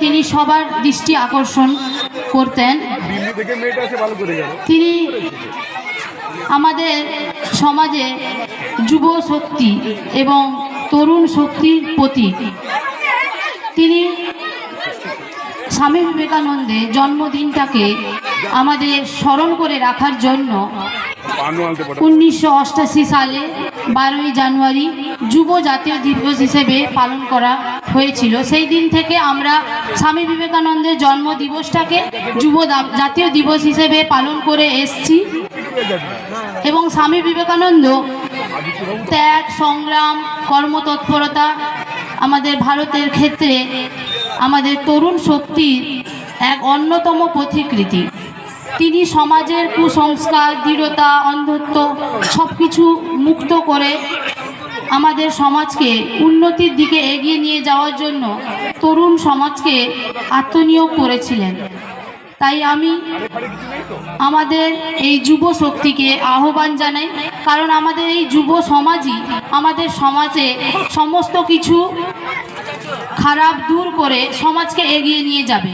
তিনি সবার দৃষ্টি আকর্ষণ করতেন। তিনি আমাদের সমাজে যুব শক্তি এবং তরুণ শক্তির প্রতি তিনি স্বামী বিবেকানন্দের জন্মদিনটাকে আমাদের স্মরণ করে রাখার জন্য উনিশশো সালে বারোই জানুয়ারি যুব জাতীয় দিবস হিসেবে পালন করা হয়েছিল। সেই দিন থেকে আমরা স্বামী বিবেকানন্দের জন্ম দিবসটাকে যুব জাতীয় দিবস হিসেবে পালন করে এসছি। এবং স্বামী বিবেকানন্দ ত্যাগ, সংগ্রাম, কর্মতৎপরতা আমাদের ভারতের ক্ষেত্রে আমাদের তরুণ শক্তির এক অন্যতম প্রতিকৃতি তিনি সমাজের কুসংস্কার, দৃঢ়তা, অন্ধত্ব সব কিছু মুক্ত করে আমাদের সমাজকে উন্নতির দিকে এগিয়ে নিয়ে যাওয়ার জন্য তরুণ সমাজকে আত্মনিয়োগ করেছিলেন। তাই আমি আমাদের এই যুব শক্তিকে আহ্বান জানাই, কারণ আমাদের এই যুব সমাজই আমাদের সমাজে সমস্ত কিছু খারাপ দূর করে সমাজকে এগিয়ে নিয়ে যাবে।